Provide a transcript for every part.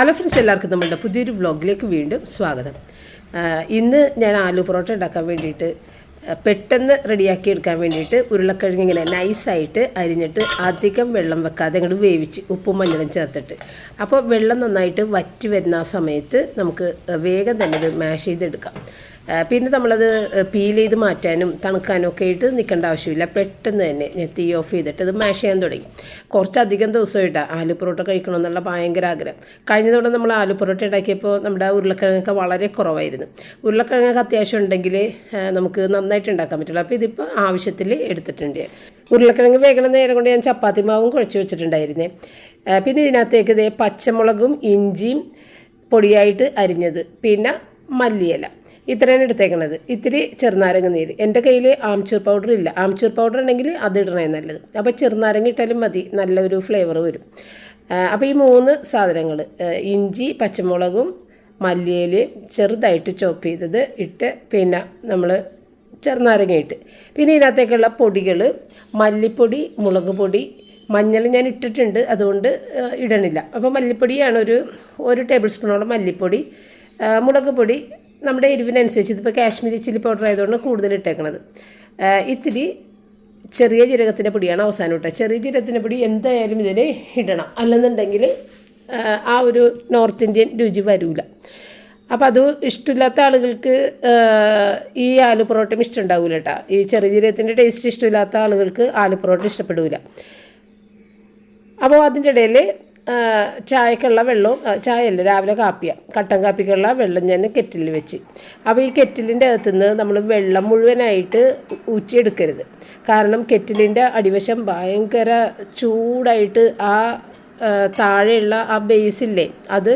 Hello friends എല്ലാവർക്കും നമ്മളുടെ പുതിയൊരു വ്ളോഗിലേക്ക് വീണ്ടും സ്വാഗതം. ഇന്ന് ഞാൻ ആലു പൊറോട്ട ഉണ്ടാക്കാൻ വേണ്ടിയിട്ട് പെട്ടെന്ന് റെഡിയാക്കി എടുക്കാൻ വേണ്ടിയിട്ട് ഉരുളക്കിഴങ്ങ് ഇങ്ങനെ നൈസായിട്ട് അരിഞ്ഞിട്ട് അധികം വെള്ളം വെക്കാതെ അങ്ങോട്ട് വേവിച്ച് ഉപ്പും മഞ്ഞളും ചേർത്തിട്ട്. അപ്പോൾ വെള്ളം നന്നായിട്ട് വറ്റി വരുന്ന ആ സമയത്ത് നമുക്ക് വേഗം തന്നെ ഇത് മാഷ് ചെയ്തെടുക്കാം. പിന്നെ നമ്മളത് പീൽ ചെയ്ത് മാറ്റാനും തണുക്കാനും ഒക്കെ ആയിട്ട് നിൽക്കേണ്ട ആവശ്യമില്ല. പെട്ടെന്ന് തന്നെ ഞാൻ തീ ഓഫ് ചെയ്തിട്ട് ഇത് മാഷ് ചെയ്യാൻ തുടങ്ങി. കുറച്ചധികം ദിവസമായിട്ടാണ് ആലു പൊറോട്ട കഴിക്കണമെന്നുള്ള ഭയങ്കര ആഗ്രഹം. കഴിഞ്ഞ തവണ നമ്മൾ ആലു പൊറോട്ട ഉണ്ടാക്കിയപ്പോൾ നമ്മുടെ ഉരുളക്കിഴങ്ങൊക്കെ വളരെ കുറവായിരുന്നു. ഉരുളക്കിഴങ്ങൊക്കെ അത്യാവശ്യം ഉണ്ടെങ്കിൽ നമുക്ക് നന്നായിട്ട് ഉണ്ടാക്കാൻ പറ്റുള്ളൂ. അപ്പോൾ ഇതിപ്പോൾ ആവശ്യത്തിൽ എടുത്തിട്ടുണ്ട്. ഉരുളക്കിഴങ്ങ് വേഗണ നേരം കൊണ്ട് ഞാൻ ചപ്പാത്തി മാവും കുഴച്ച് വെച്ചിട്ടുണ്ടായിരുന്നേ. പിന്നെ ഇതിനകത്തേക്ക് ഇതേ പച്ചമുളകും ഇഞ്ചിയും പൊടിയായിട്ട് അരിഞ്ഞത്. പിന്നെ മല്ലിയില. ഇത്രയാണ് എടുത്തേക്കണത്. ഇത്തിരി ചെറുനാരങ്ങ നീര്. എന്റെ കയ്യിൽ ആംചൂർ പൗഡർ ഇല്ല. ആംചൂർ പൗഡർ ഉണ്ടെങ്കിൽ അത് ഇടണേ നല്ലത്. അപ്പോൾ ചെറുനാരങ്ങ ഇട്ടാലും മതി. നല്ലൊരു ഫ്ലേവർ വരും. അപ്പോൾ ഈ മൂന്ന് സാധനങ്ങൾ ഇഞ്ചി പച്ചമുളകും മല്ലിയിൽ ചെറുതായിട്ട് ചോപ്പ് ചെയ്തത് ഇട്ട് പിന്നെ നമ്മൾ ചെറുനാരങ്ങ ഇട്ട്. പിന്നെ ഇതിനകത്തേക്കുള്ള പൊടികൾ മല്ലിപ്പൊടി മുളക് പൊടി മഞ്ഞൾ ഞാൻ ഇട്ടിട്ടുണ്ട്. അതുകൊണ്ട് ഇടണില്ല. അപ്പോൾ മല്ലിപ്പൊടിയാണ് ഒരു ഒരു ടേബിൾ സ്പൂണോളം മല്ലിപ്പൊടി മുളക് പൊടി നമ്മുടെ എരിവിനനുസരിച്ച് ഇതിപ്പോൾ കാശ്മീരി ചില്ലി പൗഡർ ആയതുകൊണ്ട് കൂടുതൽ ഇട്ടേക്കണത്. ഇത്തിരി ചെറിയ ജീരകത്തിന്റെ പൊടിയാണ് അവസാനം ഇട്ടത്. ചെറിയ ജീരകത്തിന്റെ പൊടി എന്തായാലും ഇതിൽ ഇടണം. അല്ലെന്നുണ്ടെങ്കിൽ ആ, ഒരു നോർത്ത് ഇന്ത്യൻ രുചി വരില്ല അപ്പം അത് ഇഷ്ടമില്ലാത്ത ആളുകൾക്ക് ഈ ആലു പൊറോട്ടയും ഇഷ്ടമുണ്ടാവില്ല കേട്ടോ ഈ ചെറിയ ജീരകത്തിന്റെ ടേസ്റ്റ് ഇഷ്ടമില്ലാത്ത ആളുകൾക്ക് ആലു പൊറോട്ട ഇഷ്ടപ്പെടില്ല അപ്പോൾ അതിന്റെ ഇടയിൽ ചായക്കുള്ള വെള്ളവും ചായയല്ല രാവിലെ കാപ്പിയ. കട്ടൻ കാപ്പിക്കുള്ള വെള്ളം ഞാൻ കെറ്റിലിൽ വെച്ച്. അപ്പോൾ ഈ കെറ്റിലിന്റെ അകത്തുനിന്ന് നമ്മൾ വെള്ളം മുഴുവനായിട്ട് ഊറ്റിയെടുക്കരുത്. കാരണം കെറ്റിലിന്റെ അടിവശം ഭയങ്കര ചൂടായിട്ട് ആ താഴെയുള്ള ആ ബേസില്ലേ അത്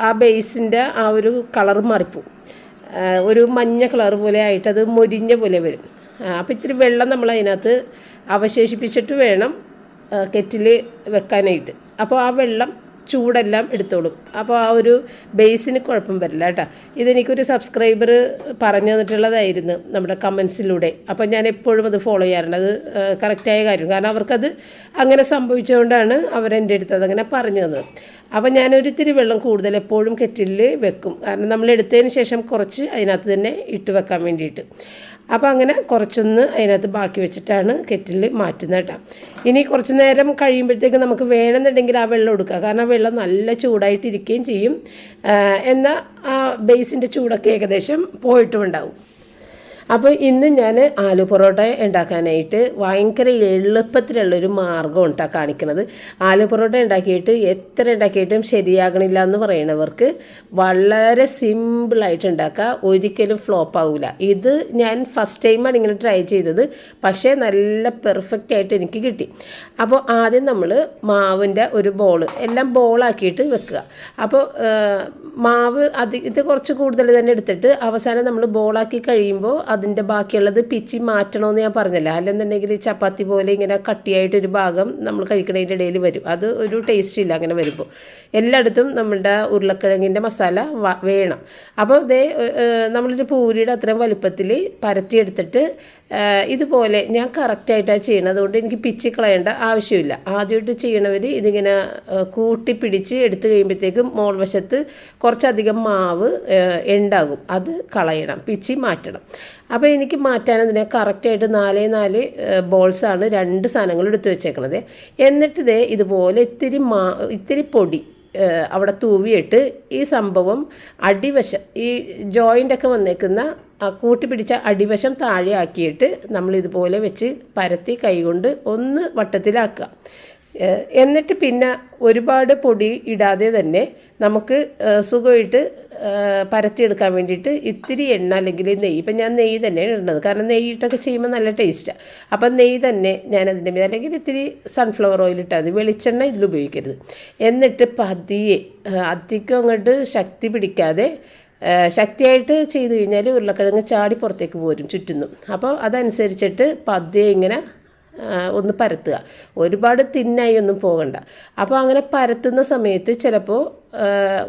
ആ, ബേസിന്റെ ആ ഒരു കളർ മാറിപ്പോവും. ആ, ഒരു മഞ്ഞ കളർ പോലെ ആയിട്ട് അത് മൊരിഞ്ഞ പോലെ വരും. അപ്പോൾ ഇത്തിരി വെള്ളം നമ്മൾ അതിനകത്ത് അവശേഷിപ്പിച്ചിട്ട് വേണം കെറ്റിൽ വെക്കാനായിട്ട്. അപ്പോൾ ആ വെള്ളം ചൂടെല്ലാം എടുത്തോളും. അപ്പോൾ ആ ഒരു ബേസിന് കുഴപ്പം വരില്ല കേട്ടോ. ഇതെനിക്കൊരു സബ്സ്ക്രൈബർ പറഞ്ഞു തന്നിട്ടുള്ളതായിരുന്നു നമ്മുടെ കമൻസിലൂടെ. അപ്പോൾ ഞാൻ എപ്പോഴും അത് ഫോളോ ചെയ്യാറുണ്ട്. അത് കറക്റ്റായ കാര്യം. കാരണം അവർക്കത് അങ്ങനെ സംഭവിച്ചുകൊണ്ടാണ് അവരെന്റെ അടുത്ത് അതങ്ങനെ പറഞ്ഞു തന്നത്. അപ്പോൾ ഞാനൊരു ഇത്തിരി വെള്ളം കൂടുതൽ എപ്പോഴും കെറ്റിലിൽ വെക്കും. കാരണം നമ്മൾ എടുത്തതിന് ശേഷം കുറച്ച് അതിനകത്ത് തന്നെ ഇട്ട് വെക്കാൻ വേണ്ടിയിട്ട്. അപ്പോൾ അങ്ങനെ കുറച്ചൊന്ന് അതിനകത്ത് ബാക്കി വെച്ചിട്ടാണ് കെറ്റിൽ മാറ്റുന്നത് കേട്ടോ. ഇനി കുറച്ച് നേരം കഴിയുമ്പോഴത്തേക്ക് നമുക്ക് വേണമെന്നുണ്ടെങ്കിൽ ആ വെള്ളം എടുക്കുക കാരണം വെള്ളം നല്ല ചൂടായിട്ടിരിക്കുകയും ചെയ്യും. എന്നാൽ ആ ബേസിന്റെ ചൂടൊക്കെ ഏകദേശം പോയിട്ടും ഉണ്ടാവും അപ്പോൾ ഇന്ന് ഞാൻ ആലു പൊറോട്ട ഉണ്ടാക്കാനായിട്ട് ഭയങ്കര എളുപ്പത്തിലുള്ളൊരു മാർഗം ഉണ്ടാ കാണിക്കുന്നത് ആലു പൊറോട്ട ഉണ്ടാക്കിയിട്ട് എത്ര ഉണ്ടാക്കിയിട്ടും ശരിയാകണില്ല എന്ന് പറയണവർക്ക് വളരെ സിമ്പിളായിട്ട് ഉണ്ടാക്കുക ഒരിക്കലും ഫ്ലോപ്പ് ആവില്ല ഇത് ഞാൻ ഫസ്റ്റ് ടൈമാണ് ഇങ്ങനെ ട്രൈ ചെയ്തത് പക്ഷേ നല്ല പെർഫെക്റ്റ് ആയിട്ട് എനിക്ക് കിട്ടി. അപ്പോൾ ആദ്യം നമ്മൾ മാവിന്റെ ഒരു ബോൾ എല്ലാം ബോളാക്കിയിട്ട് വെക്കുക. അപ്പോൾ മാവ് അതി ഇത് കുറച്ച് കൂടുതൽ തന്നെ എടുത്തിട്ട് അവസാനം നമ്മൾ ബോളാക്കി കഴിയുമ്പോൾ അതിന്റെ ബാക്കിയുള്ളത് പിച്ചി മാറ്റണമെന്ന് ഞാൻ പറഞ്ഞില്ല. അല്ലെന്നുണ്ടെങ്കിൽ ചപ്പാത്തി പോലെ ഇങ്ങനെ കട്ടിയായിട്ടൊരു ഭാഗം നമ്മൾ കഴിക്കണതിന്റെ ഇടയിൽ വരും. അത് ഒരു ടേസ്റ്റ് ഇല്ല അങ്ങനെ വരുമ്പോൾ. എല്ലായിടത്തും നമ്മുടെ ഉരുളക്കിഴങ്ങിന്റെ മസാല വേണം. അപ്പോൾ ഇതേ നമ്മളൊരു പൂരിയുടെ അത്രയും വലുപ്പത്തിൽ പരത്തിയെടുത്തിട്ട് ഇതുപോലെ ഞാൻ കറക്റ്റായിട്ടാണ് ചെയ്യണത്. അതുകൊണ്ട് എനിക്ക് പിച്ചി കളയേണ്ട ആവശ്യമില്ല. ആദ്യമായിട്ട് ചെയ്യണവർ ഇതിങ്ങനെ കൂട്ടി പിടിച്ച് എടുത്തു കഴിയുമ്പോഴത്തേക്കും മോൾ വശത്ത് കുറച്ചധികം മാവ് ഉണ്ടാകും. അത് കളയണം. പിച്ചി മാറ്റണം. അപ്പോൾ എനിക്ക് മാറ്റാൻ അതിനെ കറക്റ്റായിട്ട് നാല് നാല് ബോൾസാണ് രണ്ട് സാധനങ്ങൾ എടുത്തു വെച്ചേക്കണത്. എന്നിട്ട് ഇതേ ഇതുപോലെ ഇത്തിരി മാ ഇത്തിരി പൊടി അവിടെ തൂവിയിട്ട് ഈ സംഭവം അടിവശം ഈ ജോയിന്റൊക്കെ വന്നേക്കുന്ന ആ കൂട്ടി പിടിച്ച അടിവശം താഴെ ആക്കിയിട്ട് നമ്മൾ ഇതുപോലെ വെച്ച് പരത്തി കൈകൊണ്ട് ഒന്ന് വട്ടത്തിലാക്കുക. എന്നിട്ട് പിന്നെ ഒരുപാട് പൊടി ഇടാതെ തന്നെ നമുക്ക് സുഖമായിട്ട് പരത്തിയെടുക്കാൻ വേണ്ടിയിട്ട് ഇത്തിരി എണ്ണ അല്ലെങ്കിൽ നെയ്യ്. ഇപ്പം ഞാൻ നെയ്യ് തന്നെയാണ് ഇടുന്നത്. കാരണം നെയ്യ് ഇട്ടൊക്കെ ചെയ്യുമ്പോൾ നല്ല ടേസ്റ്റാണ് അപ്പം നെയ്യ് തന്നെ ഞാൻ അതിന്റെ മീത് അല്ലെങ്കിൽ ഇത്തിരി സൺഫ്ലവർ ഓയിൽ ഇട്ടാൽ മതി. വെളിച്ചെണ്ണ ഇതിൽ ഉപയോഗിക്കരുത്. എന്നിട്ട് പതിയെ അധികം അങ്ങോട്ട് ശക്തി പിടിക്കാതെ ശക്തിയായിട്ട് ചെയ്ത് കഴിഞ്ഞാൽ ഉരുളക്കിഴങ്ങ് ചാടി പുറത്തേക്ക് പോരും ചുറ്റുന്നു. അപ്പോൾ അതനുസരിച്ചിട്ട് പതിയെ ഇങ്ങനെ ഒന്ന് പരത്തുക. ഒരുപാട് തിന്നായി ഒന്നും പോകണ്ട. അപ്പോൾ അങ്ങനെ പരത്തുന്ന സമയത്ത് ചിലപ്പോൾ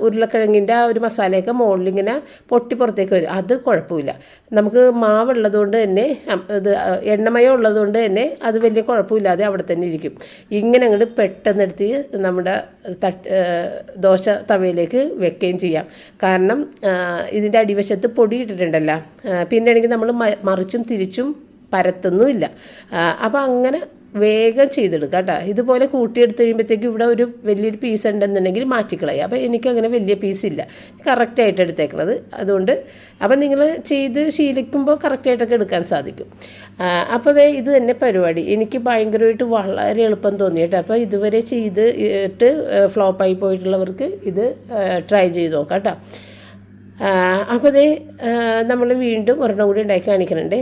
ഉരുളക്കിഴങ്ങിന്റെ ആ ഒരു മസാലയൊക്കെ മുകളിലിങ്ങനെ പൊട്ടി പുറത്തേക്ക് വരും. അത് കുഴപ്പമില്ല. നമുക്ക് മാവുള്ളത് കൊണ്ട് തന്നെ ഇത് എണ്ണമയം ഉള്ളത് കൊണ്ട് തന്നെ അത് വലിയ കുഴപ്പമില്ലാതെ അവിടെ തന്നെ ഇരിക്കും. ഇങ്ങനെ അങ്ങോട്ട് പെട്ടെന്ന് എടുത്ത് നമ്മുടെ തട്ട് ദോശ തവയിലേക്ക് വെക്കുകയും ചെയ്യാം. കാരണം ഇതിന്റെ അടിവശത്ത് പൊടി ഇട്ടിട്ടുണ്ടല്ലോ. ആ, പിന്നെ ആണെങ്കിൽ നമ്മൾ മറിച്ചും തിരിച്ചും പരത്തുന്നുമില്ല. അപ്പോൾ അങ്ങനെ വേഗം ചെയ്തെടുക്കുക കേട്ടോ. ഇതുപോലെ കൂട്ടിയെടുത്ത് കഴിയുമ്പോഴത്തേക്കും ഇവിടെ ഒരു വലിയൊരു പീസ് ഉണ്ടെന്നുണ്ടെങ്കിൽ മാറ്റിക്കളയുക അപ്പോൾ എനിക്കങ്ങനെ വലിയ പീസ് ഇല്ല. കറക്റ്റായിട്ട് എടുത്തേക്കണത്. അതുകൊണ്ട് അപ്പം നിങ്ങൾ ചെയ്ത് ശീലിക്കുമ്പോൾ കറക്റ്റായിട്ടൊക്കെ എടുക്കാൻ സാധിക്കും. അപ്പോൾ അതേ ഇത് തന്നെ പരിപാടി. എനിക്ക് ഭയങ്കരമായിട്ട് വളരെ എളുപ്പം തോന്നി കേട്ടോ. അപ്പോൾ ഇതുവരെ ചെയ്ത് ഇട്ട് ഫ്ലോപ്പായി പോയിട്ടുള്ളവർക്ക് ഇത് ട്രൈ ചെയ്ത് നോക്കാം കേട്ടോ. അപ്പോൾ ദേ നമ്മൾ വീണ്ടും ഒരെണ്ണം കൂടി ഉണ്ടാക്കി കാണിക്കുന്നുണ്ട്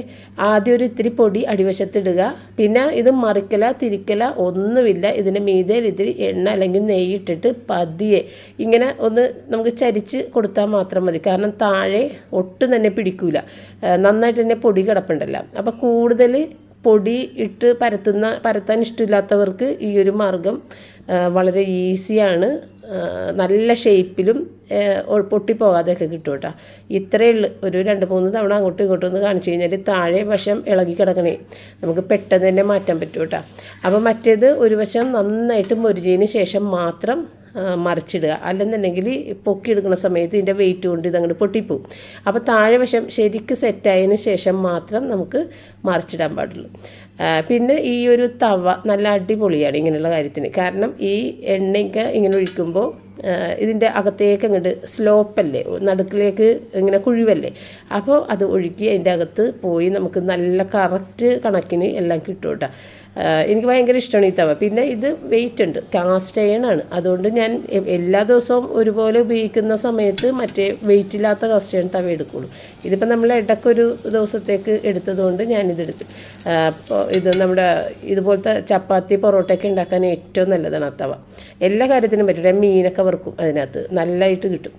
ആദ്യം ഒരു ഇത്തിരി പൊടി അടിവശത്തിടുക പിന്നെ ഇത് മറിക്കല തിരിക്കല ഒന്നുമില്ല. ഇതിന് മീതയിൽ ഇത്തിരി എണ്ണ അല്ലെങ്കിൽ നെയ്യ് ഇട്ടിട്ട് പതിയെ ഇങ്ങനെ ഒന്ന് നമുക്ക് ചരിച്ച് കൊടുത്താൽ മാത്രം മതി. കാരണം താഴെ ഒട്ടും തന്നെ പിടിക്കൂല. നന്നായിട്ട് തന്നെ പൊടി കിടപ്പുണ്ടല്ലോ. അപ്പോൾ കൂടുതൽ പൊടി ഇട്ട് പരത്തുന്ന പരത്താൻ ഇഷ്ടമില്ലാത്തവർക്ക് ഈ ഒരു മാർഗം വളരെ ഈസിയാണ്. നല്ല ഷേപ്പിലും പൊട്ടിപ്പോകാതെയൊക്കെ കിട്ടും കേട്ടോ ഇത്രയേ ഉള്ളൂ. ഒരു രണ്ട് മൂന്ന് തവണ അങ്ങോട്ടും ഇങ്ങോട്ടും ഒന്ന് കാണിച്ചു കഴിഞ്ഞാൽ താഴെ വശം ഇളകി കിടക്കണേ. നമുക്ക് പെട്ടെന്ന് തന്നെ മാറ്റാൻ പറ്റും കേട്ടോ അപ്പോൾ മറ്റേത് ഒരു വശം നന്നായിട്ട് മുരിഞ്ഞതിന് ശേഷം മാത്രം മറിച്ചിടുക. അല്ലെന്നുണ്ടെങ്കിൽ പൊക്കിയെടുക്കുന്ന സമയത്ത് ഇതിന്റെ വെയിറ്റ് കൊണ്ട് ഇതങ്ങോട്ട് പൊട്ടിപ്പോവും. അപ്പോൾ താഴെ വശം ശരിക്ക് സെറ്റായതിന് ശേഷം മാത്രം നമുക്ക് മറിച്ചിടാൻ പാടുള്ളൂ. പിന്നെ ഈ ഒരു തവ നല്ല അടിപൊളിയാണ് ഇങ്ങനെയുള്ള കാര്യത്തിന്. കാരണം ഈ എണ്ണയൊക്കെ ഇങ്ങനെ ഒഴിക്കുമ്പോൾ ഇതിന്റെ അകത്തേക്ക് അങ്ങോട്ട് സ്ലോപ്പല്ലേ? നടുക്കിലേക്ക് ഇങ്ങനെ കുഴിവല്ലേ? അപ്പോൾ അത് ഒഴുക്കി അതിന്റെ അകത്ത് പോയി നമുക്ക് നല്ല കറക്റ്റ് കണക്കിന് എല്ലാം കിട്ടും കേട്ടോ. എനിക്ക് ഭയങ്കര ഇഷ്ടമാണ് ഈ തവ. പിന്നെ ഇത് വെയിറ്റ് ഉണ്ട്. കാസ്റ്റ് അയണാണ് അതുകൊണ്ട് ഞാൻ എല്ലാ ദിവസവും ഒരുപോലെ ഉപയോഗിക്കുന്ന സമയത്ത് മറ്റേ വെയിറ്റ് ഇല്ലാത്ത കാസ്റ്റ് അയൺ തവ എടുക്കുള്ളൂ. ഇതിപ്പോൾ നമ്മൾ ഇടയ്ക്കൊരു ദിവസത്തേക്ക് എടുത്തതുകൊണ്ട് ഞാനിതെടുത്തു അപ്പോൾ ഇത് നമ്മുടെ ഇതുപോലത്തെ ചപ്പാത്തി പൊറോട്ടയൊക്കെ ഉണ്ടാക്കാൻ ഏറ്റവും നല്ലതാണ് ആ തവ. എല്ലാ കാര്യത്തിനും പറ്റും. മീനൊക്കെ വറുക്കും അതിനകത്ത്. നല്ലതായിട്ട് കിട്ടും.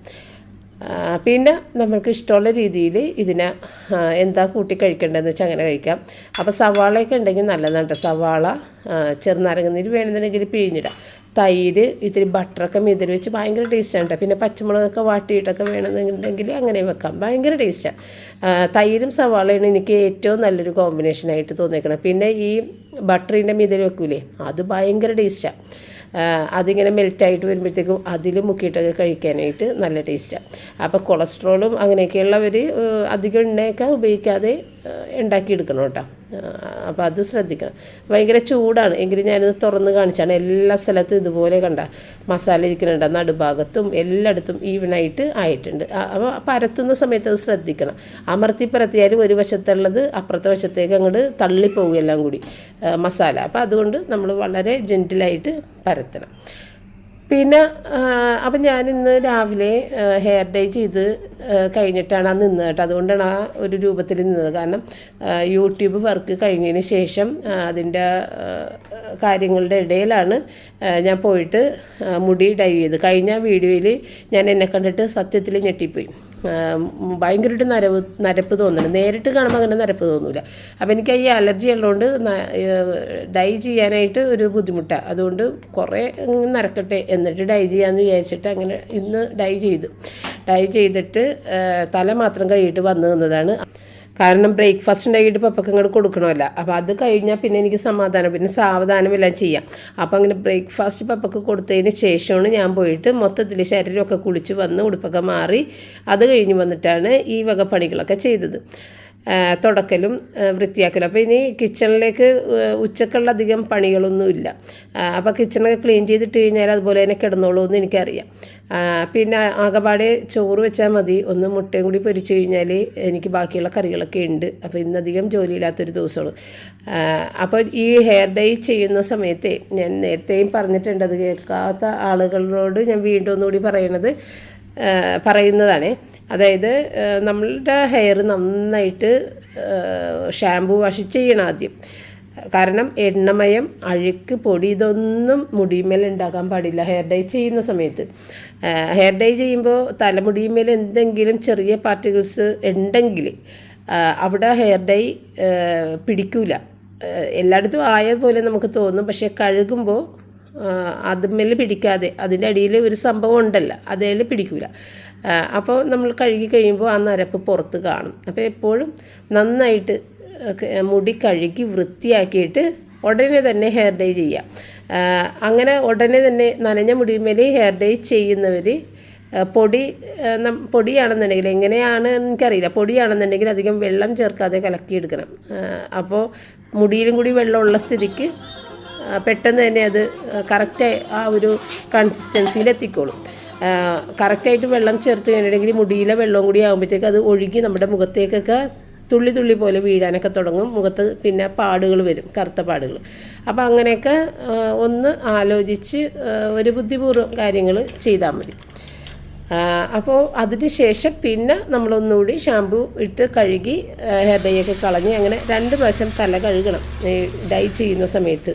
പിന്നെ നമുക്ക് ഇഷ്ടമുള്ള രീതിയിൽ ഇതിനെ എന്താ കൂട്ടി കഴിക്കേണ്ടതെന്ന് വെച്ചാൽ അങ്ങനെ കഴിക്കാം. അപ്പോൾ സവാളയൊക്കെ ഉണ്ടെങ്കിൽ നല്ലതാണ് കേട്ടോ. സവാള ചെറുനാരങ്ങനീര് ചെറുനാരങ്ങ നീര് വേണമെന്നുണ്ടെങ്കിൽ പിഴിഞ്ഞിടാം. തൈര് ഇത്തിരി ബട്ടറൊക്കെ മീതിൽ വെച്ച് ഭയങ്കര ടേസ്റ്റാണ് കേട്ടോ. പിന്നെ പച്ചമുളകൊക്കെ വാട്ടിയിട്ടൊക്കെ വേണമെന്നുണ്ടെങ്കിൽ അങ്ങനെ വെക്കാം. ഭയങ്കര ടേസ്റ്റാണ് തൈരും സവാളയാണ് എനിക്ക് ഏറ്റവും നല്ലൊരു കോമ്പിനേഷനായിട്ട് തോന്നിയേക്കണം പിന്നെ ഈ ബട്ടറിന്റെ മീതിൽ വെക്കൂലേ അത് ഭയങ്കര ടേസ്റ്റാണ് അതിങ്ങനെ മെൽറ്റായിട്ട് വരുമ്പോഴത്തേക്കും അതിൽ മുക്കിയിട്ടൊക്കെ കഴിക്കാനായിട്ട് നല്ല ടേസ്റ്റാണ് അപ്പോൾ കൊളസ്ട്രോളും അങ്ങനെയൊക്കെയുള്ളവർ അധികം എണ്ണയൊക്കെ ഉപയോഗിക്കാതെ ഉണ്ടാക്കിയെടുക്കണം കേട്ടോ. അപ്പോൾ അത് ശ്രദ്ധിക്കണം. ഭയങ്കര ചൂടാണ്. എങ്കിലും ഞാനിത് തുറന്ന് കാണിച്ചാണ്. എല്ലാ സ്ഥലത്തും ഇതുപോലെ കണ്ട മസാല ഇരിക്കുന്നുണ്ട്. നടുഭാഗത്തും എല്ലായിടത്തും ഈവനായിട്ട് ആയിട്ടുണ്ട്. അപ്പോൾ പരത്തുന്ന സമയത്ത് അത് ശ്രദ്ധിക്കണം. അമർത്തി പരത്തിയാലും ഒരു വശത്തുള്ളത് അപ്പുറത്തെ വശത്തേക്ക് അങ്ങോട്ട് തള്ളിപ്പോകും എല്ലാം കൂടി മസാല. അപ്പോൾ അതുകൊണ്ട് നമ്മൾ വളരെ ജെന്റിലായിട്ട് പരത്തണം. പിന്നെ അപ്പം ഞാൻ ഇന്ന് രാവിലെ ഹെയർ ഡൈ ചെയ്ത് കഴിഞ്ഞിട്ടാണ് ആ നിന്നത് കേട്ടോ. അതുകൊണ്ടാണ് ആ ഒരു രൂപത്തിൽ നിന്നത്. കാരണം യൂട്യൂബ് വർക്ക് കഴിഞ്ഞതിന് ശേഷം അതിന്റെ കാര്യങ്ങളുടെ ഇടയിലാണ് ഞാൻ പോയിട്ട് മുടി ഡൈ ചെയ്ത്. കഴിഞ്ഞ വീഡിയോയിൽ ഞാൻ എന്നെ കണ്ടിട്ട് സത്യത്തിൽ ഞെട്ടിപ്പോയി. ഭയങ്കരമായിട്ട് നരവ് നരപ്പ് തോന്നുന്നുണ്ട്. നേരിട്ട് കാണുമ്പോൾ അങ്ങനെ നരപ്പ് തോന്നില്ല അപ്പോൾ എനിക്ക് ഈ അലർജി ഉള്ളതുകൊണ്ട് ഡൈ ചെയ്യാനായിട്ട് ഒരു ബുദ്ധിമുട്ടാണ് അതുകൊണ്ട് കുറേ നരക്കട്ടെ എന്നിട്ട് ഡൈ ചെയ്യാമെന്ന് വിചാരിച്ചിട്ട് അങ്ങനെ ഇന്ന് ഡൈ ചെയ്തു. ഡൈ ചെയ്തിട്ട് തല മാത്രം കഴിയിട്ട് വന്നു നിന്നതാണ്. കാരണം ബ്രേക്ക്ഫാസ്റ്റ് ഉണ്ടാക്കിയിട്ട് പപ്പക്ക് ഇങ്ങോട്ട് കൊടുക്കണമല്ല. അപ്പോൾ അത് കഴിഞ്ഞാൽ പിന്നെ എനിക്ക് സമാധാനം. പിന്നെ സാവധാനമെല്ലാം ചെയ്യാം. അപ്പോൾ അങ്ങനെ ബ്രേക്ക്ഫാസ്റ്റ് പപ്പക്ക് കൊടുത്തതിന് ശേഷമാണ് ഞാൻ പോയിട്ട് മൊത്തത്തിൽ ശരീരമൊക്കെ കുളിച്ച് വന്ന് ഉടുപ്പൊക്കെ മാറി അത് കഴിഞ്ഞ് വന്നിട്ടാണ് ഈ വക പണികളൊക്കെ ചെയ്തത്. തുടക്കലും വൃത്തിയാക്കലും. അപ്പോൾ ഇനി കിച്ചണിലേക്ക് ഉച്ചക്കുള്ള അധികം പണികളൊന്നുമില്ല. അപ്പോൾ കിച്ചണൊക്കെ ക്ലീൻ ചെയ്തിട്ട് കഴിഞ്ഞാൽ അതുപോലെ തന്നെ കിടന്നോളൂ എന്ന് എനിക്കറിയാം. പിന്നെ ആകെപ്പാടെ ചോറ് വെച്ചാൽ മതി. ഒന്ന് മുട്ടയും കൂടി പൊരിച്ച് കഴിഞ്ഞാൽ എനിക്ക് ബാക്കിയുള്ള കറികളൊക്കെ ഉണ്ട് അപ്പോൾ ഇന്നധികം ജോലിയില്ലാത്തൊരു ദിവസമാണ്. അപ്പോൾ ഈ ഹെയർ ഡൈ ചെയ്യുന്ന സമയത്തെ ഞാൻ നേരത്തെയും പറഞ്ഞിട്ടുണ്ട് അത് കേൾക്കാത്ത ആളുകളോട് ഞാൻ വീണ്ടും ഒന്നുകൂടി പറയണത് പറയുന്നതാണ്. അതായത് നമ്മളുടെ ഹെയർ നന്നായിട്ട് ഷാമ്പു വാഷ് ചെയ്യണം ആദ്യം. കാരണം എണ്ണമയം അഴുക്ക് പൊടി ഇതൊന്നും മുടിമേൽ ഉണ്ടാക്കാൻ പാടില്ല ഹെയർ ഡൈ ചെയ്യുന്ന സമയത്ത്. ഹെയർ ഡൈ ചെയ്യുമ്പോൾ തലമുടിയുമേൽ എന്തെങ്കിലും ചെറിയ പാർട്ടിക്കിൾസ് ഉണ്ടെങ്കിൽ അവിടെ ഹെയർ ഡൈ പിടിക്കൂല. എല്ലായിടത്തും ആയ പോലെ നമുക്ക് തോന്നും. പക്ഷേ കഴുകുമ്പോൾ അതുമ്മേൽ പിടിക്കാതെ അതിന്റെ അടിയിൽ ഒരു സംഭവം ഉണ്ടല്ലോ അതേൽ പിടിക്കൂല. അപ്പോൾ നമ്മൾ കഴുകി കഴിയുമ്പോൾ ആ നരപ്പ് പുറത്ത് കാണും. അപ്പോൾ എപ്പോഴും നന്നായിട്ട് മുടി കഴുകി വൃത്തിയാക്കിയിട്ട് ഉടനെ തന്നെ ഹെയർ ഡൈ ചെയ്യാം. അങ്ങനെ ഉടനെ തന്നെ നനഞ്ഞ മുടിമേൽ ഹെയർ ഡൈ ചെയ്യുന്നവർ പൊടി പൊടിയാണെന്നുണ്ടെങ്കിൽ എങ്ങനെയാണ് എനിക്കറിയില്ല. പൊടിയാണെന്നുണ്ടെങ്കിൽ അധികം വെള്ളം ചേർക്കാതെ കലക്കിയെടുക്കണം. അപ്പോൾ മുടിയിലും കൂടി വെള്ളമുള്ള സ്ഥിതിക്ക് പെട്ടെന്ന് തന്നെ അത് കറക്റ്റ് ആ ഒരു കൺസിസ്റ്റൻസിയിൽ എത്തിക്കോളും. കറക്റ്റായിട്ട് വെള്ളം ചേർത്ത് കഴിഞ്ഞിട്ടുണ്ടെങ്കിൽ മുടിയിലെ വെള്ളം കൂടി ആകുമ്പോഴത്തേക്ക് അത് ഒഴുകി നമ്മുടെ മുഖത്തേക്കൊക്കെ തുള്ളി തുള്ളി പോലെ വീഴാനൊക്കെ തുടങ്ങും. മുഖത്ത് പിന്നെ പാടുകൾ വരും കറുത്ത പാടുകൾ. അപ്പോൾ അങ്ങനെയൊക്കെ ഒന്ന് ആലോചിച്ച് ഒരു ബുദ്ധിപൂർവം കാര്യങ്ങൾ ചെയ്താൽ മതി. അപ്പോൾ അതിന് ശേഷം പിന്നെ നമ്മളൊന്നുകൂടി ഷാമ്പു ഇട്ട് കഴുകി ഹെയർ കളഞ്ഞ് അങ്ങനെ രണ്ട് പ്രാവശ്യം തല കഴുകണം ഈ ഡൈ ചെയ്യുന്ന സമയത്ത്.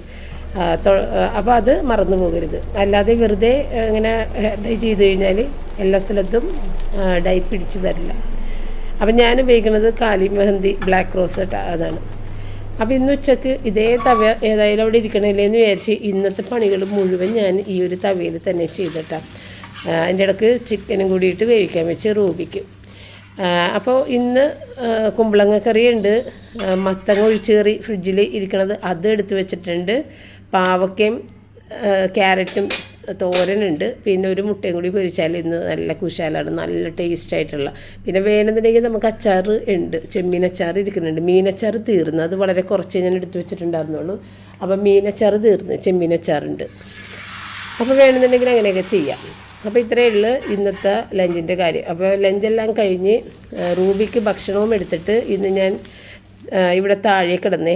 അപ്പോൾ അത് മറന്നു പോകരുത്. അല്ലാതെ വെറുതെ ഇങ്ങനെ ഹെയർ ഡൈ ചെയ്ത് കഴിഞ്ഞാൽ എല്ലാ സ്ഥലത്തും ഡൈ പിടിച്ച് വരില്ല. അപ്പം ഞാൻ ഉപയോഗിക്കുന്നത് കാലി മെഹന്തി ബ്ലാക്ക് റോസ് അതാണ്. അപ്പോൾ ഇന്ന് ഉച്ചയ്ക്ക് ഇതേ തവ ഏതായാലും അവിടെ ഇരിക്കണില്ലേ എന്ന് വിചാരിച്ച് ഇന്നത്തെ പണികൾ മുഴുവൻ ഞാൻ ഈ ഒരു തവയിൽ തന്നെ ചെയ്തിട്ടാണ് അതിന്റെ ഇടയ്ക്ക് ചിക്കനും കൂടിയിട്ട് വേവിക്കാൻ വെച്ച് റൂബിക്ക്. അപ്പോൾ ഇന്ന് കുമ്പളങ്ങ കറിയുണ്ട്. മത്തങ്ങ ഒഴിച്ച് കറി ഫ്രിഡ്ജിൽ ഇരിക്കണത് അത് എടുത്ത് വെച്ചിട്ടുണ്ട്. പാവക്കയും ക്യാരറ്റും തോരനുണ്ട്. പിന്നെ ഒരു മുട്ടയും കൂടി പൊരിച്ചാൽ ഇന്ന് നല്ല കുശാലാണ് നല്ല ടേസ്റ്റ് ആയിട്ടുള്ള. പിന്നെ വേണമെന്നുണ്ടെങ്കിൽ നമുക്ക് അച്ചാർ ഉണ്ട്. ചെമ്മീൻ അച്ചാർ ഇരിക്കുന്നുണ്ട്. മീനച്ചാർ തീർന്നു. അത് വളരെ കുറച്ച് ഞാൻ എടുത്തു വെച്ചിട്ടുണ്ടായിരുന്നുള്ളൂ. അപ്പോൾ മീനച്ചാർ തീർന്ന്. ചെമ്മീൻ അച്ചാറുണ്ട് അപ്പോൾ വേണമെന്നുണ്ടെങ്കിൽ അങ്ങനെയൊക്കെ ചെയ്യാം. അപ്പോൾ ഇത്രയേ ഉള്ളൂ ഇന്നത്തെ ലഞ്ചിന്റെ കാര്യം. അപ്പോൾ ലഞ്ചെല്ലാം കഴിഞ്ഞ് റൂബിക്ക് ഭക്ഷണവും എടുത്തിട്ട് ഇന്ന് ഞാൻ ഇവിടെ താഴെ കിടന്നേ.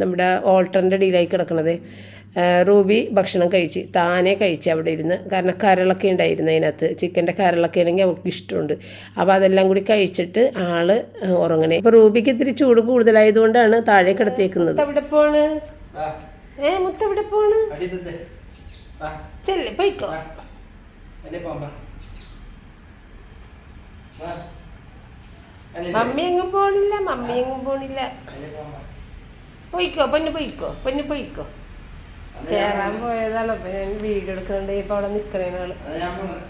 നമ്മുടെ ഓൾട്ടറിന്റെ അടിയിലായി കിടക്കണത്. റൂബി ഭക്ഷണം കഴിച്ച് താനെ കഴിച്ച് അവിടെ ഇരുന്ന് കാരണം കരളൊക്കെ ഉണ്ടായിരുന്നു അതിനകത്ത്. ചിക്കന്റെ കരളൊക്കെ ആണെങ്കിൽ അവൾക്ക് ഇഷ്ടമുണ്ട്. അപ്പോൾ അതെല്ലാം കൂടി കഴിച്ചിട്ട് ആൾ ഉറങ്ങണേ. അപ്പോൾ റൂബിക്ക് ഇത്തിരി ചൂട് കൂടുതലായതുകൊണ്ടാണ് താഴെ കിടത്തേക്കുന്നത് അവിടെ പോണ്? ഏ മുത്തവിടെ പോണ്? ചെല്ലേ പോയിക്കോ. മമ്മി എങ്ങും പോണില്ല മമ്മി എങ്ങും പോണില്ല. പോയിക്കോ പൊന്നു പോയിക്കോ പൊന്നു പോയിക്കോ. കേറാൻ പോയതാണോ അപ്പൊ ഞാൻ വീഡിയോ എടുക്കുന്നുണ്ട് ഇപ്പൊ അവിടെ നിക്കണേനാൾ അതാ ഞാൻ പോണത്.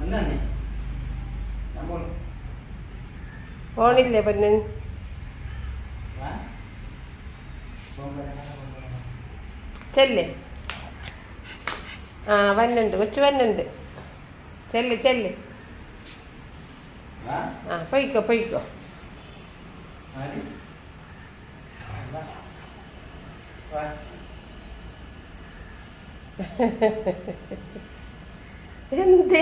വന്നാ നീ? ഞാൻ പോണു. പോണില്ലേ പൊന്നൻ. ചെല്ലേ ആ വന്നുണ്ട് കൊച്ചു വന്നുണ്ട് ചെല്ല് ചെല്ല്. ആ പൊയ്ക്കോ പൊയ്ക്കോ ആര്? എന്തേ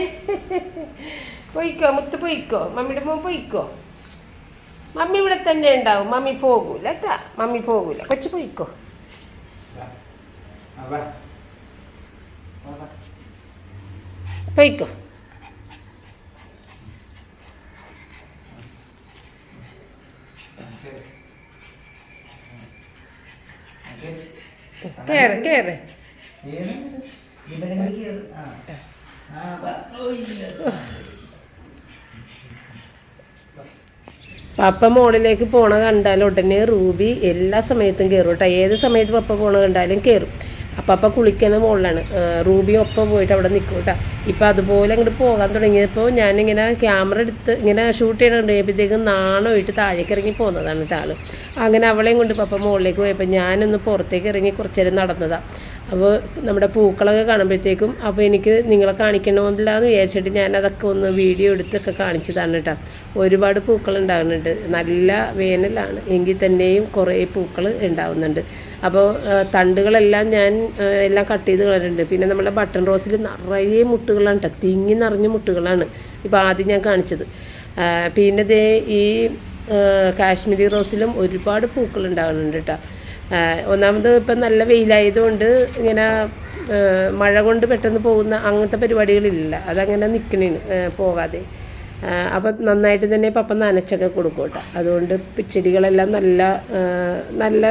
പോയിക്കോ മുത്ത് പോയിക്കോ മമ്മിയുടെ മോൻ പോയിക്കോ മമ്മി ഇവിടെ തന്നെ ഉണ്ടാവും മമ്മി പോകൂല കേട്ടാ മമ്മി പോകൂല കൊച്ചു പോയിക്കോ. പോയിക്കോ കേറ്. കേറ്. പപ്പ മോളിലേക്ക് പോണ കണ്ടാൽ ഉടനെ റൂബി എല്ലാ സമയത്തും കയറും കേട്ടോ. ഏത് സമയത്ത് പപ്പ പോണ കണ്ടാലും കയറും അപ്പം അപ്പം കുളിക്കുന്ന മുകളിലാണ് റൂബി ഒപ്പം പോയിട്ട് അവിടെ നിൽക്കും കേട്ടോ ഇപ്പം അതുപോലെ അങ്ങോട്ട് പോകാൻ തുടങ്ങിയപ്പോൾ ഞാനിങ്ങനെ ക്യാമറ എടുത്ത് ഇങ്ങനെ ഷൂട്ട് ചെയ്യണുണ്ടായപ്പോഴത്തേക്കും നാണമായിട്ട് താഴേക്ക് ഇറങ്ങി പോകുന്നതാണ് കേട്ടോ ആൾ. അങ്ങനെ അവളെയും കൊണ്ട് പപ്പ മുകളിലേക്ക് പോയപ്പോൾ ഞാനൊന്ന് പുറത്തേക്ക് ഇറങ്ങി കുറച്ച് നേരം നടന്നതാണ് അപ്പോൾ നമ്മുടെ പൂക്കളൊക്കെ കാണുമ്പോഴത്തേക്കും അപ്പോൾ എനിക്ക് നിങ്ങളെ കാണിക്കണമെന്നില്ല എന്ന് വിചാരിച്ചിട്ട് ഞാൻ അതൊക്കെ ഒന്ന് വീഡിയോ എടുത്തൊക്കെ കാണിച്ചതാണ് കേട്ടോ ഒരുപാട് പൂക്കൾ ഉണ്ടാകുന്നുണ്ട്. നല്ല വേനലാണ്. എങ്കിൽ തന്നെയും കുറേ പൂക്കൾ ഉണ്ടാവുന്നുണ്ട്. അപ്പോൾ തണ്ടുകളെല്ലാം ഞാൻ എല്ലാം കട്ട് ചെയ്ത് കളയുന്നുണ്ട് പിന്നെ നമ്മുടെ ബട്ടൺ റോസിൽ നിറയെ മുട്ടുകളാണ് കേട്ടോ തിങ്ങി നിറഞ്ഞ മുട്ടുകളാണ് ഇപ്പോൾ ആദ്യം ഞാൻ കാണിച്ചത്. പിന്നെ ദേ ഈ കാശ്മീരി റോസിലും ഒരുപാട് പൂക്കൾ ഉണ്ടാകുന്നുണ്ട് കേട്ടോ ഒന്നാമത് ഇപ്പം നല്ല വെയിലായതുകൊണ്ട് ഇങ്ങനെ മഴ കൊണ്ട് പെട്ടെന്ന് പോകുന്ന അങ്ങനത്തെ പരിപാടികളില്ല. അതങ്ങനെ നിൽക്കണേന് പോകാതെ. അപ്പം നന്നായിട്ട് തന്നെ പപ്പ നനച്ചൊക്കെ കൊടുക്കും കേട്ടോ അതുകൊണ്ട് ചെടികളെല്ലാം നല്ല നല്ല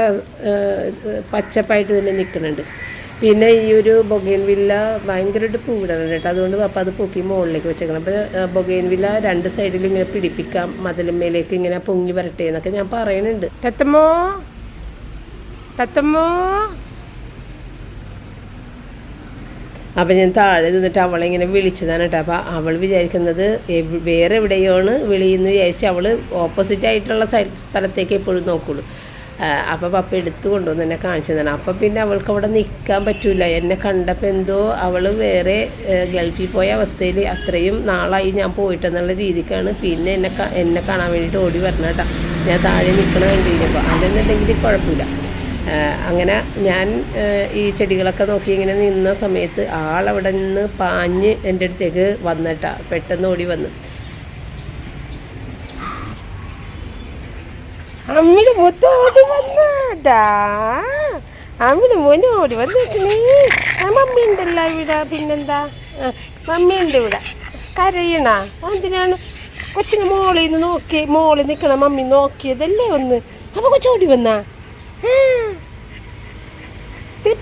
പച്ചപ്പായിട്ട് തന്നെ നിൽക്കുന്നുണ്ട്. പിന്നെ ഈ ഒരു ബൊഗൈൻ വില്ല ഭയങ്കരമായിട്ട് പൂവിടണം കേട്ടോ. അതുകൊണ്ട് പപ്പ അത് പൊക്കി മുകളിലേക്ക് വെച്ചേക്കണം. അപ്പോൾ ബൊഗൈൻ വില്ല രണ്ട് സൈഡിൽ ഇങ്ങനെ പിടിപ്പിക്കാം. മതിലുമ്മയിലേക്ക് ഇങ്ങനെ പൊങ്ങി വരട്ടെ എന്നൊക്കെ ഞാൻ പറയുന്നുണ്ട്. തത്തമ്മോ? തത്തമ്മോ? അപ്പം ഞാൻ താഴെ നിന്നിട്ട് അവളിങ്ങനെ വിളിച്ചതാണ് കേട്ടോ. അപ്പോൾ അവൾ വിചാരിക്കുന്നത് വേറെ എവിടെയാണ് വിളിയെന്ന് വിചാരിച്ച് അവൾ ഓപ്പോസിറ്റ് ആയിട്ടുള്ള സൈഡ് സ്ഥലത്തേക്ക് എപ്പോഴും നോക്കുള്ളൂ. അപ്പോൾ പപ്പ എടുത്തു കൊണ്ടുവന്ന് എന്നെ കാണിച്ചു തന്നെ അപ്പോൾ പിന്നെ അവൾക്ക് അവിടെ നിൽക്കാൻ പറ്റില്ല എന്നെ കണ്ടപ്പോൾ എന്തോ അവൾ വേറെ ഗൾഫിൽ പോയ അവസ്ഥയിൽ അത്രയും നാളായി ഞാൻ പോയിട്ടെന്നുള്ള രീതിക്കാണ് പിന്നെ എന്നെ എന്നെ കാണാൻ വേണ്ടിയിട്ട് ഓടി വരണം കേട്ടോ. ഞാൻ താഴെ നിൽക്കണ കണ്ടിരിക്കുമ്പോൾ അതെന്നുണ്ടെങ്കിൽ കുഴപ്പമില്ല. അങ്ങനെ ഞാൻ ഈ ചെടികളൊക്കെ നോക്കി ഇങ്ങനെ നിന്ന സമയത്ത് ആളവിടെ നിന്ന് പാഞ്ഞ് എന്റെ അടുത്തേക്ക് വന്നിട്ടാ പെട്ടെന്ന് ഓടി വന്ന്. അമ്മിയുടെ മൊത്തം ഓടി മോനെ ഓടി ആ മമ്മി ഉണ്ടല്ലോ ഇവിടെ പിന്നെന്താ? മമ്മി ഉണ്ട് ഇവിടെ. കരയണ എന്തിനാണ്? കൊച്ചിന് മോളിൽ നിന്ന് നോക്കി മോളിൽ നിൽക്കണ മമ്മി നോക്കിയതല്ലേ ഒന്ന്. അപ്പൊ കൊച്ചോടി വന്നാ. ഇത്തിരി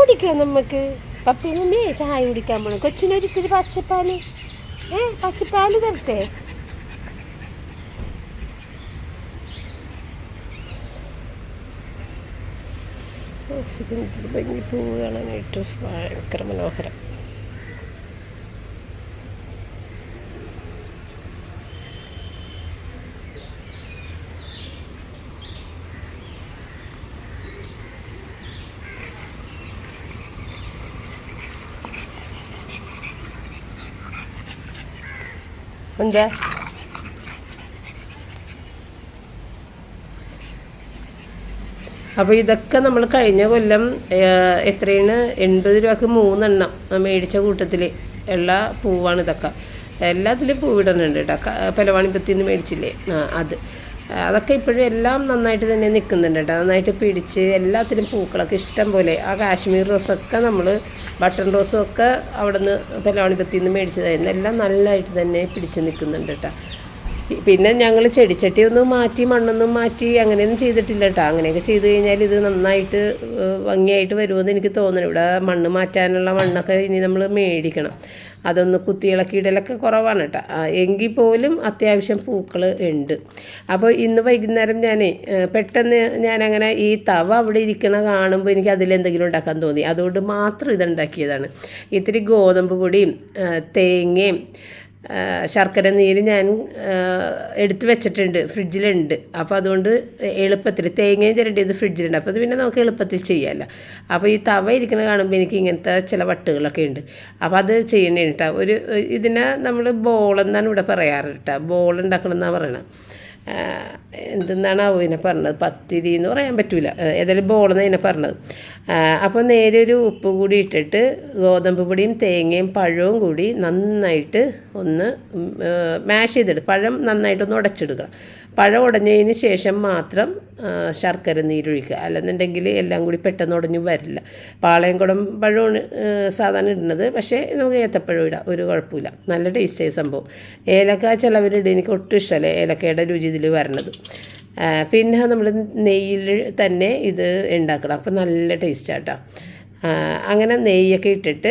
കുടിക്കാം നമുക്ക് പപ്പി മമ്മിയെ ചായ കുടിക്കാൻ പോണം. കൊച്ചിനൊരു ഇത്തിരി പച്ചപ്പാൽ ഏ പച്ചപ്പാൽ തരട്ടെ? ഭംഗി പൂവ് കാണാനായിട്ട് ഭയങ്കര മനോഹരം. എന്താ അപ്പോൾ ഇതൊക്കെ നമ്മൾ കഴിഞ്ഞ കൊല്ലം എത്രയാണ്? എൺപത് രൂപക്ക് മൂന്നെണ്ണം മേടിച്ച കൂട്ടത്തിൽ ഉള്ള പൂവാണ് ഇതൊക്കെ. എല്ലാത്തിലും പൂവിടുന്നുണ്ട് കേട്ടോ പെലവാണിപ്പത്തിന്ന് മേടിച്ചില്ലേ? ആ അത്. അതൊക്കെ ഇപ്പോഴും എല്ലാം നന്നായിട്ട് തന്നെ നിൽക്കുന്നുണ്ട് കേട്ടോ. നന്നായിട്ട് പിടിച്ച് എല്ലാത്തിനും പൂക്കളൊക്കെ ഇഷ്ടം പോലെ. ആ കാശ്മീർ റോസൊക്കെ നമ്മൾ ബട്ടൺ റോസും ഒക്കെ അവിടെ നിന്ന് പലവാണിപ്പത്തിൽ നിന്ന് മേടിച്ചതായിരുന്നു. എല്ലാം നല്ലതായിട്ട് തന്നെ പിടിച്ച് നിൽക്കുന്നുണ്ട് കേട്ടോ. പിന്നെ ഞങ്ങൾ ചെടിച്ചട്ടി ഒന്നും മാറ്റി മണ്ണൊന്നും മാറ്റി അങ്ങനെയൊന്നും ചെയ്തിട്ടില്ല കേട്ടോ അങ്ങനെയൊക്കെ ചെയ്ത് കഴിഞ്ഞാൽ ഇത് നന്നായിട്ട് ഭംഗിയായിട്ട് വരുമെന്ന് എനിക്ക് തോന്നുന്നു ഇവിടെ മണ്ണ് മാറ്റാനുള്ള മണ്ണൊക്കെ ഇനി നമ്മൾ മേടിക്കണം. അതൊന്ന് കുത്തിയിളക്കി ഇടലൊക്കെ കുറവാണ് കേട്ടോ എങ്കിൽ പോലും അത്യാവശ്യം പൂക്കൾ ഉണ്ട്. അപ്പോൾ ഇന്ന് വൈകുന്നേരം ഞാൻ പെട്ടെന്ന് ഞാനങ്ങനെ ഈ തവ അവിടെ ഇരിക്കണ കാണുമ്പോൾ എനിക്ക് അതിലെന്തെങ്കിലും ഉണ്ടാക്കാൻ തോന്നി. അതുകൊണ്ട് മാത്രം ഇതുണ്ടാക്കിയതാണ്. ഇത്തിരി ഗോതമ്പ് പൊടിയും തേങ്ങയും ശർക്കര നീര് ഞാൻ എടുത്തു വെച്ചിട്ടുണ്ട് ഫ്രിഡ്ജിലുണ്ട്. അപ്പോൾ അതുകൊണ്ട് എളുപ്പത്തിൽ തേങ്ങയും ചിരണ്ടിയത് ഫ്രിഡ്ജിലുണ്ട്. അപ്പോൾ അത് പിന്നെ നമുക്ക് എളുപ്പത്തിൽ ചെയ്യാമല്ലോ അപ്പോൾ ഈ തവ ഇരിക്കുന്ന കാണുമ്പോൾ എനിക്ക് ഇങ്ങനത്തെ ചില വട്ടുകളൊക്കെ ഉണ്ട്. അപ്പോൾ അത് ചെയ്യണേ കേട്ടോ ഒരു ഇതിനെ നമ്മൾ ബോളെന്നാണ് ഇവിടെ പറയാറ് കേട്ടോ ബോൾ ഉണ്ടാക്കണം എന്നാണ് പറയണത് എന്തെന്നാണ് അവനെ പറഞ്ഞത്? പത്തിരി എന്ന് പറയാൻ പറ്റില്ല ഏതായാലും ബോളെന്ന് ഇതിനെ പറഞ്ഞത്. അപ്പോൾ നേരെ ഒരു ഉപ്പ് കൂടി ഇട്ടിട്ട് ഗോതമ്പ് പൊടിയും തേങ്ങയും പഴവും കൂടി നന്നായിട്ട് ഒന്ന് മാഷ് ചെയ്തെടുക്കുക പഴം നന്നായിട്ടൊന്ന് ഉടച്ചെടുക്കുക പഴം ഉടഞ്ഞതിന് ശേഷം മാത്രം ശർക്കര നീരൊഴിക്കുക. അല്ലെന്നുണ്ടെങ്കിൽ എല്ലാം കൂടി പെട്ടെന്ന് ഉടഞ്ഞു വരില്ല. പാളയംകുടം പഴമാണ് സാധാരണ ഇടുന്നത്. പക്ഷേ നമുക്ക് ഏത്തപ്പഴം ഇടാം ഒരു കുഴപ്പമില്ല. നല്ല ടേസ്റ്റായി സംഭവം. ഏലക്ക ചിലവരിടും എനിക്ക് ഒട്ടും ഇഷ്ടമല്ല. ഏലക്കയുടെ രുചി ഇതിൽ വരണത്. പിന്നെ നമ്മൾ നെയ്യിൽ തന്നെ ഇത് ഉണ്ടാക്കണം അപ്പോൾ നല്ല ടേസ്റ്റാട്ടോ അങ്ങനെ നെയ്യൊക്കെ ഇട്ടിട്ട്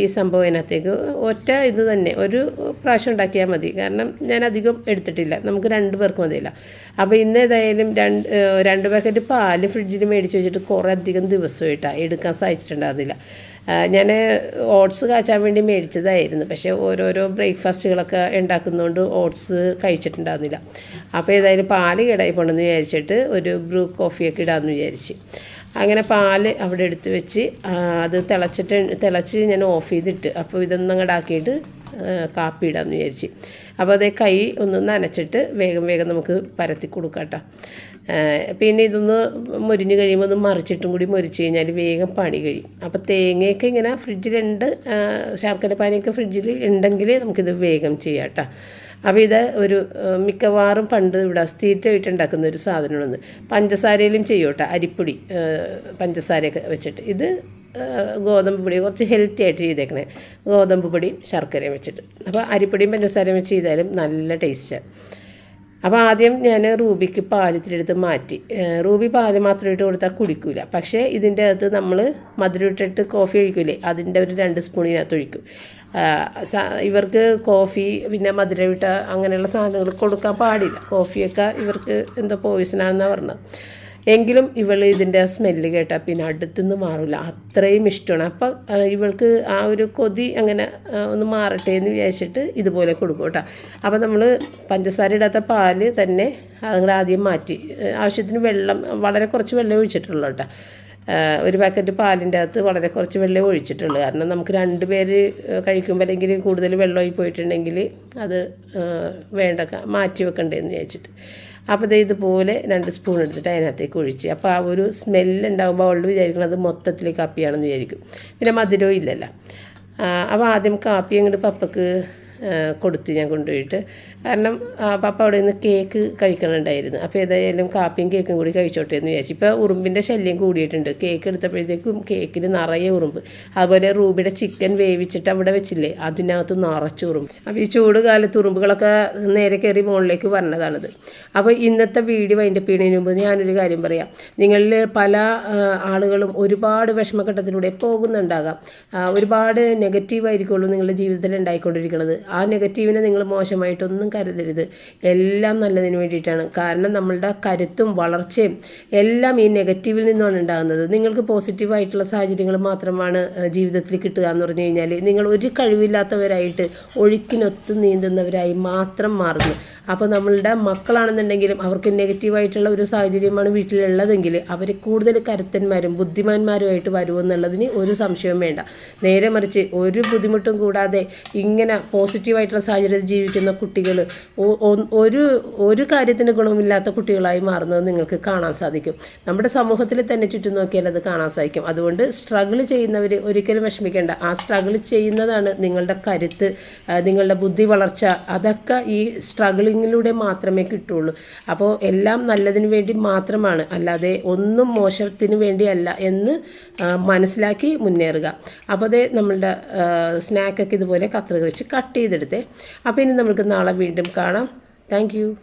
ഈ സംഭവം ഇതിനകത്തേക്ക് ഒറ്റ ഇത് തന്നെ ഒരു പ്രാവശ്യം ഉണ്ടാക്കിയാൽ മതി. കാരണം ഞാൻ അധികം എടുത്തിട്ടില്ല. നമുക്ക് രണ്ട് പേർക്ക് മതിയില്ല. അപ്പോൾ ഇന്ന് ഏതായാലും രണ്ട് രണ്ട് പാക്കറ്റ് പാൽ ഫ്രിഡ്ജിൽ മേടിച്ച് വെച്ചിട്ട് കുറേ അധികം ദിവസമായിട്ടാണ് എടുക്കാൻ സാധിച്ചിട്ടുണ്ടായിരുന്നില്ല ഞാൻ ഓട്സ് കാച്ചാൻ വേണ്ടി മേടിച്ചതായിരുന്നു. പക്ഷേ ഓരോരോ ബ്രേക്ക്ഫാസ്റ്റുകളൊക്കെ ഉണ്ടാക്കുന്നതുകൊണ്ട് ഓട്സ് കഴിച്ചിട്ടുണ്ടായിരുന്നില്ല. അപ്പോൾ ഏതായാലും പാൽ കേടായി പോകണമെന്ന് വിചാരിച്ചിട്ട് ഒരു ബ്രൂ കോഫിയൊക്കെ ഇടാമെന്ന് വിചാരിച്ച്. അങ്ങനെ പാൽ അവിടെ എടുത്ത് വെച്ച് അത് തിളച്ചിട്ട് തിളച്ച് ഞാൻ ഓഫ് ചെയ്തിട്ട് അപ്പോൾ ഇതൊന്നും അങ്ങടാക്കിയിട്ട് കാപ്പി ഇടാമെന്ന് വിചാരിച്ച്. അപ്പോൾ അതേ കൈ ഒന്ന് നനച്ചിട്ട് വേഗം വേഗം നമുക്ക് പരത്തി കൊടുക്കാം കേട്ടോ പിന്നെ ഇതൊന്ന് മുരിഞ്ഞ് കഴിയുമ്പോൾ ഒന്ന് മറിച്ചിട്ടും കൂടി മുരിച്ച് കഴിഞ്ഞാൽ വേഗം പണി കഴിയും. അപ്പോൾ തേങ്ങയൊക്കെ ഇങ്ങനെ ഫ്രിഡ്ജിലുണ്ട് ശർക്കര പാനിയൊക്കെ ഫ്രിഡ്ജിൽ ഉണ്ടെങ്കിൽ നമുക്കിത് വേഗം ചെയ്യാം കേട്ടോ അപ്പോൾ ഇത് ഒരു മിക്കവാറും പണ്ട് ഇവിടെ സ്ഥിരമായിട്ട് ഉണ്ടാക്കുന്ന ഒരു സാധനമാണ് പഞ്ചസാരയിലും ചെയ്യൂട്ടോ അരിപ്പൊടി പഞ്ചസാരയൊക്കെ വെച്ചിട്ട്. ഇത് ഗോതമ്പ് പൊടി കുറച്ച് ഹെൽത്തി ആയിട്ട് ചെയ്തേക്കണേ. ഗോതമ്പ് പൊടിയും ശർക്കരയും വെച്ചിട്ട്. അപ്പോൾ അരിപ്പൊടിയും പഞ്ചസാരയും വെച്ച് ചെയ്താലും നല്ല ടേസ്റ്റാണ് അപ്പോൾ ആദ്യം ഞാൻ റൂബിക്ക് പാലത്തിലെടുത്ത് മാറ്റി. റൂബി പാൽ മാത്രം ഇട്ട് കൊടുത്താൽ കുടിക്കില്ല പക്ഷേ ഇതിന്റെ അകത്ത് നമ്മൾ മധുരം ഇട്ടിട്ട് കോഫി ഒഴിക്കില്ലേ അതിന്റെ ഒരു രണ്ട് സ്പൂണിനകത്ത് ഒഴിക്കും. ഇവർക്ക് കോഫി പിന്നെ മധുരം ഇട്ട അങ്ങനെയുള്ള സാധനങ്ങൾ കൊടുക്കാൻ പാടില്ല. കോഫിയൊക്കെ ഇവർക്ക് എന്തോ പോയിസണാണെന്നാണ് പറഞ്ഞത്. എങ്കിലും ഇവൾ ഇതിന്റെ സ്മെല്ല് കേട്ടാൽ പിന്നെ അടുത്തുനിന്ന് മാറില്ല അത്രയും ഇഷ്ടമാണ്. അപ്പം ഇവൾക്ക് ആ ഒരു കൊതി അങ്ങനെ ഒന്ന് മാറട്ടെ എന്ന് വിചാരിച്ചിട്ട് ഇതുപോലെ കൊടുക്കും കേട്ടോ. അപ്പോൾ നമ്മൾ പഞ്ചസാര ഇടാത്ത പാൽ തന്നെ അതുങ്ങൾ ആദ്യം മാറ്റി. ആവശ്യത്തിന് വെള്ളം വളരെ കുറച്ച് വെള്ളം ഒഴിച്ചിട്ടുള്ളൂ കേട്ടോ. ഒരു പാക്കറ്റ് പാലിന്റെ അകത്ത് വളരെ കുറച്ച് വെള്ളം ഒഴിച്ചിട്ടുള്ളൂ. കാരണം നമുക്ക് രണ്ട് പേര് കഴിക്കുമ്പോൾ അല്ലെങ്കിൽ കൂടുതൽ വെള്ളമായി പോയിട്ടുണ്ടെങ്കിൽ അത് വേണ്ട മാറ്റി വെക്കണ്ടേന്ന് വിചാരിച്ചിട്ട്. അപ്പോൾ ദേ ഇതുപോലെ രണ്ട് സ്പൂൺ എടുത്തിട്ട് അതിനകത്തേക്ക് ഒഴിച്ച്. അപ്പോൾ ആ ഒരു സ്മെല്ല് ഉണ്ടാകുമ്പോൾ അവൾ വിചാരിക്കുന്നത് മൊത്തത്തിൽ കാപ്പിയാണെന്ന് വിചാരിക്കും. പിന്നെ മധുരവും ഇല്ലല്ലോ. അപ്പോൾ ആദ്യം കാപ്പി അങ്ങോട്ട് പപ്പക്ക് കൊടുത്ത് ഞാൻ കൊണ്ടുപോയിട്ട്. കാരണം പപ്പ അവിടെ നിന്ന് കേക്ക് കഴിക്കണുണ്ടായിരുന്നു. അപ്പോൾ ഏതായാലും കാപ്പിയും കേക്കും കൂടി കഴിച്ചോട്ടെ എന്ന് വിചാരിച്ചു. ഇപ്പോൾ ഉറുമ്പിന്റെ ശല്യം കൂടിയിട്ടുണ്ട്. കേക്ക് എടുത്തപ്പോഴത്തേക്കും കേക്കിൽ നിറയെ ഉറുമ്പ്. അതുപോലെ റൂബിയുടെ ചിക്കൻ വേവിച്ചിട്ട് അവിടെ വെച്ചില്ലേ അതിനകത്ത് നിറച്ച് ഉറുമ്പ്. അപ്പോൾ ഈ ചൂട് കാലത്ത് ഉറുമ്പുകളൊക്കെ നേരെ കയറി മുകളിലേക്ക് വരണതാണിത്. അപ്പോൾ ഇന്നത്തെ വീഡിയോ അതിന്റെ പീണിന് മുമ്പ് ഞാനൊരു കാര്യം പറയാം. നിങ്ങളിൽ പല ആളുകളും ഒരുപാട് വിഷമഘട്ടത്തിലൂടെ പോകുന്നുണ്ടാകാം. ഒരുപാട് ഒരുപാട് നെഗറ്റീവായിരിക്കുള്ളൂ നിങ്ങളുടെ ജീവിതത്തിൽ ഉണ്ടായിക്കൊണ്ടിരിക്കുന്നത്. ആ നെഗറ്റീവിനെ നിങ്ങൾ മോശമായിട്ടൊന്നും കരുതരുത്. എല്ലാം നല്ലതിന് വേണ്ടിയിട്ടാണ്. കാരണം നമ്മളുടെ കരുത്തും വളർച്ചയും എല്ലാം ഈ നെഗറ്റീവിൽ നിന്നാണ് ഉണ്ടാകുന്നത്. നിങ്ങൾക്ക് പോസിറ്റീവായിട്ടുള്ള സാഹചര്യങ്ങൾ മാത്രമാണ് ജീവിതത്തിൽ കിട്ടുക എന്ന് പറഞ്ഞു കഴിഞ്ഞാൽ നിങ്ങൾ ഒരു കഴിവില്ലാത്തവരായിട്ട് ഒഴുക്കിനൊത്ത് നീന്തുന്നവരായി മാത്രം മാറുന്നു. അപ്പോൾ നമ്മളുടെ മക്കളാണെന്നുണ്ടെങ്കിലും അവർക്ക് നെഗറ്റീവായിട്ടുള്ള ഒരു സാഹചര്യമാണ് വീട്ടിലുള്ളതെങ്കിൽ അവർ കൂടുതൽ കരുത്തന്മാരും ബുദ്ധിമാന്മാരുമായിട്ട് വരുമെന്നുള്ളതിന് ഒരു സംശയവും വേണ്ട. നേരെ മറിച്ച് ഒരു ബുദ്ധിമുട്ടും കൂടാതെ ഇങ്ങനെ പോസിറ്റീവായിട്ടുള്ള സാഹചര്യത്തിൽ ജീവിക്കുന്ന കുട്ടികൾ ഒരു ഒരു കാര്യത്തിന് ഗുണമില്ലാത്ത കുട്ടികളായി മാറുന്നത് നിങ്ങൾക്ക് കാണാൻ സാധിക്കും. നമ്മുടെ സമൂഹത്തിൽ തന്നെ ചുറ്റും നോക്കിയാൽ അത് കാണാൻ സാധിക്കും. അതുകൊണ്ട് സ്ട്രഗിൾ ചെയ്യുന്നവർ ഒരിക്കലും വിഷമിക്കേണ്ട. ആ സ്ട്രഗിൾ ചെയ്യുന്നതാണ് നിങ്ങളുടെ കരുത്ത് നിങ്ങളുടെ ബുദ്ധി വളർച്ച. അതൊക്കെ ഈ സ്ട്രഗിളിങ്ങിലൂടെ മാത്രമേ കിട്ടുള്ളൂ. അപ്പോൾ എല്ലാം നല്ലതിന് വേണ്ടി മാത്രമാണ്. അല്ലാതെ ഒന്നും മോശത്തിന് വേണ്ടിയല്ല എന്ന് മനസ്സിലാക്കി മുന്നേറുക. അപ്പോൾ അതേ നമ്മളുടെ സ്നാക്കൊക്കെ ഇതുപോലെ കത്രിക വെച്ച് കട്ട് ചെയ്തെടുത്തേ. അപ്പോൾ ഇനി നമുക്ക് നാളെ വീണ്ടും കാണാം. താങ്ക്